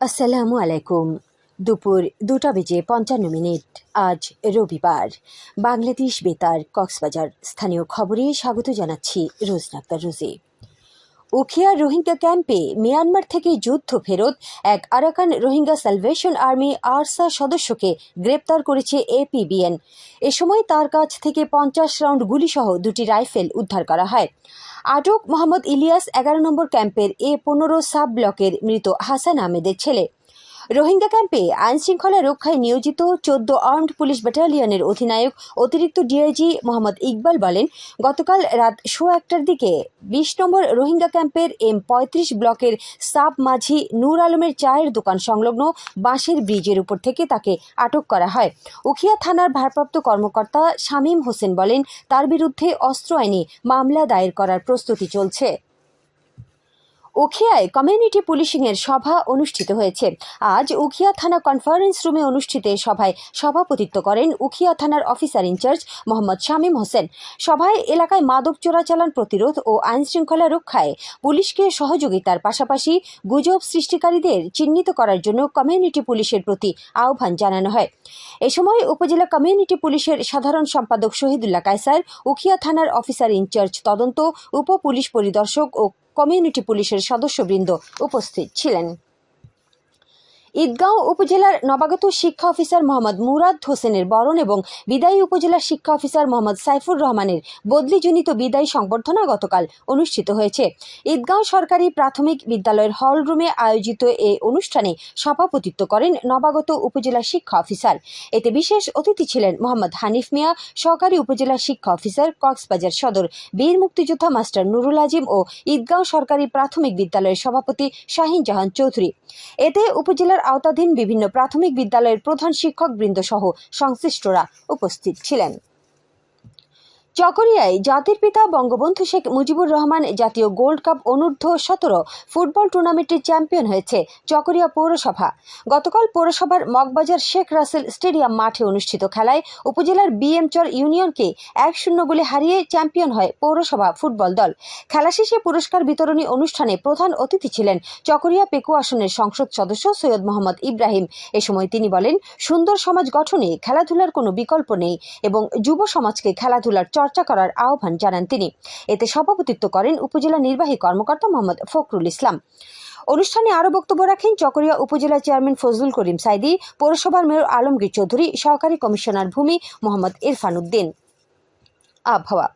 আসসালামু আলাইকুম। দুপুর দুটা বেজে পঞ্চান্ন মিনিট। আজ রবিবার। বাংলাদেশ বেতার কক্সবাজার। স্থানীয় খবরে স্বাগত জানাচ্ছি রোজনাক্তার রোজে। উখিয়া রোহিঙ্গা ক্যাম্পে মিয়ানমার থেকে যুদ্ধ ফেরত এক Arakan Rohingya salvation army ARSA সদস্যকে গ্রেপ্তার করেছে এপিবিএন। এ সময় তার কাছ থেকে পঞ্চাশ রাউন্ড গুলিসহ দুটি রাইফেল উদ্ধার করা হয়। আটক মোহাম্মদ ইলিয়াস এগারো নম্বর ক্যাম্পের এ পনেরো সাব ব্লকের মৃত হাসান আহমেদের ছেলে। রোহিঙ্গা ক্যাম্পে আইন শৃঙ্খলা রক্ষায় নিয়োজিত চোদ্দ আর্মড পুলিশ ব্যাটালিয়নের অধিনায়ক অতিরিক্ত ডিআইজি মোহাম্মদ ইকবাল বলেন, গতকাল রাত শো একটার দিকে বিশ নম্বর রোহিঙ্গা ক্যাম্পের এম পঁয়ত্রিশ ব্লকের সাব মাঝি নূর আলমের চায়ের দোকান সংলগ্ন বাঁশের ব্রিজের উপর থেকে তাকে আটক করা হয়। উখিয়া থানার ভারপ্রাপ্ত কর্মকর্তা শামীম হোসেন বলেন, তার বিরুদ্ধে অস্ত্র আইনে মামলা দায়ের করার প্রস্তুতি চলছে। উখিয়ায় কমিউনিটি পুলিশিং এর সভা অনুষ্ঠিত হয়েছে। আজ উখিয়া থানা কনফারেন্স রুমে অনুষ্ঠিত সভায় সভাপতিত্ব করেন উখিয়া থানার officer in charge Mohammad Shamim Hossain. সভায় এলাকায় মাদক চোরাচালান প্রতিরোধ ও আইন শৃঙ্খলা রক্ষায় পুলিশকে সহযোগিতার পাশাপাশি গুজব সৃষ্টিকারীদের চিহ্নিত করার জন্য কমিউনিটি পুলিশের প্রতি আহ্বান জানানো হয়। এ সময় উপজেলা কমিউনিটি পুলিশের সাধারণ সম্পাদক শহীদুল্লাহ কায়সার, উখিয়া থানার অফিসার ইনচার্জ তদন্ত উপ পুলিশ পরিদর্শক ও কমিউনিটি পুলিশের সদস্যবৃন্দ উপস্থিত ছিলেন। ঈদগাঁও উপজেলার নবাগত শিক্ষা অফিসার মোহাম্মদ মুরাদ হোসেনের বরণ এবং বিদায়ী উপজেলা শিক্ষা অফিসার মোহাম্মদ সাইফুর রহমানের বদলিজনিত বিদায়ী সংবর্ধনা গতকাল অনুষ্ঠিত হয়েছে। ঈদগাঁও সরকারি প্রাথমিক বিদ্যালয়ের হল রুমে আয়োজিত এই অনুষ্ঠানে সভাপতিত্ব করেন নবাগত উপজেলা শিক্ষা অফিসার। এতে বিশেষ অতিথি ছিলেন মোহাম্মদ হানিফ মিয়া, সহকারী উপজেলা শিক্ষা অফিসার, কক্সবাজার সদর বীর মুক্তিযোদ্ধা মাস্টার নুরুল আজিম ও ঈদগাঁও সরকারি প্রাথমিক বিদ্যালয়ের সভাপতি শাহিন জাহান চৌধুরী। এতে উপজেলার আওতাধীন বিভিন্ন প্রাথমিক বিদ্যালয়ের প্রধান শিক্ষক বৃন্দ সহ সংশ্লিষ্টরা উপস্থিত ছিলেন। চকরিয়ায় জাতির পিতা বঙ্গবন্ধু শেখ মুজিবুর রহমান জাতীয় গোল্ড কাপ অনূর্ধ্ব সতেরো ফুটবল টুর্নামেন্টের চ্যাম্পিয়ন হয়েছে চকরিয়া পৌরসভা। গতকাল পৌরসভার মগবাজার শেখ রাসেল স্টেডিয়াম মাঠে অনুষ্ঠিত খেলায় উপজেলার বিএমচর ইউনিয়নকে এক শূন্য গোলে হারিয়ে চ্যাম্পিয়ন হয় পৌরসভা ফুটবল দল। খেলা শেষে পুরস্কার বিতরণী অনুষ্ঠানে প্রধান অতিথি ছিলেন চকরিয়া পেকু আসনের সংসদ সদস্য সৈয়দ মোহাম্মদ ইব্রাহিম। এ সময় তিনি বলেন, সুন্দর সমাজ গঠনে খেলাধুলার কোনো বিকল্প নেই এবং যুব সমাজকে খেলাধুলার চর্চা করার আহ্বান জানান তিনি। এতে সভাপতিত্ব করেন উপজেলা নির্বাহী কর্মকর্তা মোহাম্মদ ফখরুল ইসলাম। অনুষ্ঠানে আরও বক্তব্য রাখেন চকরিয়া উপজেলা চেয়ারম্যান ফজলুল করিম সাইদি, পৌরসভার মেয়র আলমগীর চৌধুরী, সহকারী কমিশনার ভূমি মোহাম্মদ ইরফান উদ্দিন। আবহাওয়া।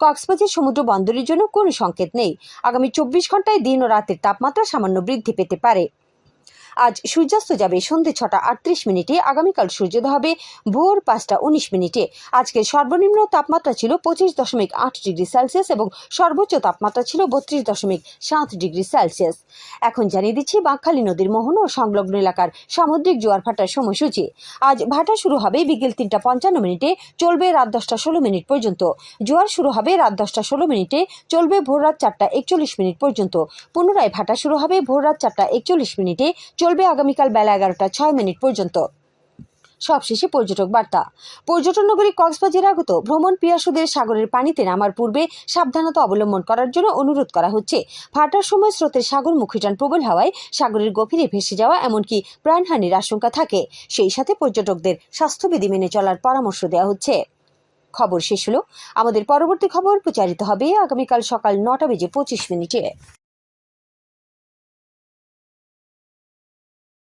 কক্সবাজার সমুদ্র বন্দরের জন্য কোনো সংকেত নেই। আগামী চব্বিশ ঘন্টায় দিন ও রাতের তাপমাত্রা সামান্য বৃদ্ধি পেতে পারে। আজ সূর্যাস্ত যাবে সন্ধে ছটা আটত্রিশ মিনিটে, আগামীকাল সূর্যোদয় হবে ভোর পাঁচটা উনিশ মিনিটে। আজকের সর্বনিম্ন তাপমাত্রা ছিল পঁচিশ দশমিক আট ডিগ্রি সেলসিয়াস এবং সর্বোচ্চ তাপমাত্রা ছিল বত্রিশ দশমিক সাত ডিগ্রি সেলসিয়াস। এখন জানিয়ে দিচ্ছি, বাঁকখালী নদীর মোহন ও সংলগ্ন এলাকার সামুদ্রিক জোয়ার ভাটার সময়সূচি। আজ ভাটা শুরু হবে বিকেল তিনটা পঞ্চান্ন মিনিটে, চলবে রাত দশটা ষোলো মিনিট পর্যন্ত। জোয়ার শুরু হবে রাত দশটা ষোলো মিনিটে, চলবে ভোর রাত চারটা একচল্লিশ মিনিট পর্যন্ত। পুনরায় ভাটা শুরু হবে ভোর রাত চারটা একচল্লিশ মিনিটে চলবে আগামীকাল বেলা এগারোটা, ছয় মিনিট পর্যন্ত। সবশেষে পর্যটক বার্তা। পর্যটন নগরী কক্সবাজারে আগত ভ্রমণ পিয়াসুদের সাগরের পানিতে নামার পূর্বে সাবধানতা অবলম্বন করার জন্য অনুরোধ করা হচ্ছে। ভাটার সময় স্রোতের সাগর মুখিটান প্রবল হাওয়ায় সাগরের গভীরে ভেসে যাওয়া এমনকি প্রাণহানির আশঙ্কা থাকে। সেই সাথে পর্যটকদের স্বাস্থ্যবিধি মেনে চলার পরামর্শ দেওয়া হচ্ছে। খবর শেষ হলো। আমাদের পরবর্তী খবর প্রচারিত হবে আগামীকাল সকাল নটা বেজে পঁচিশ মিনিটে।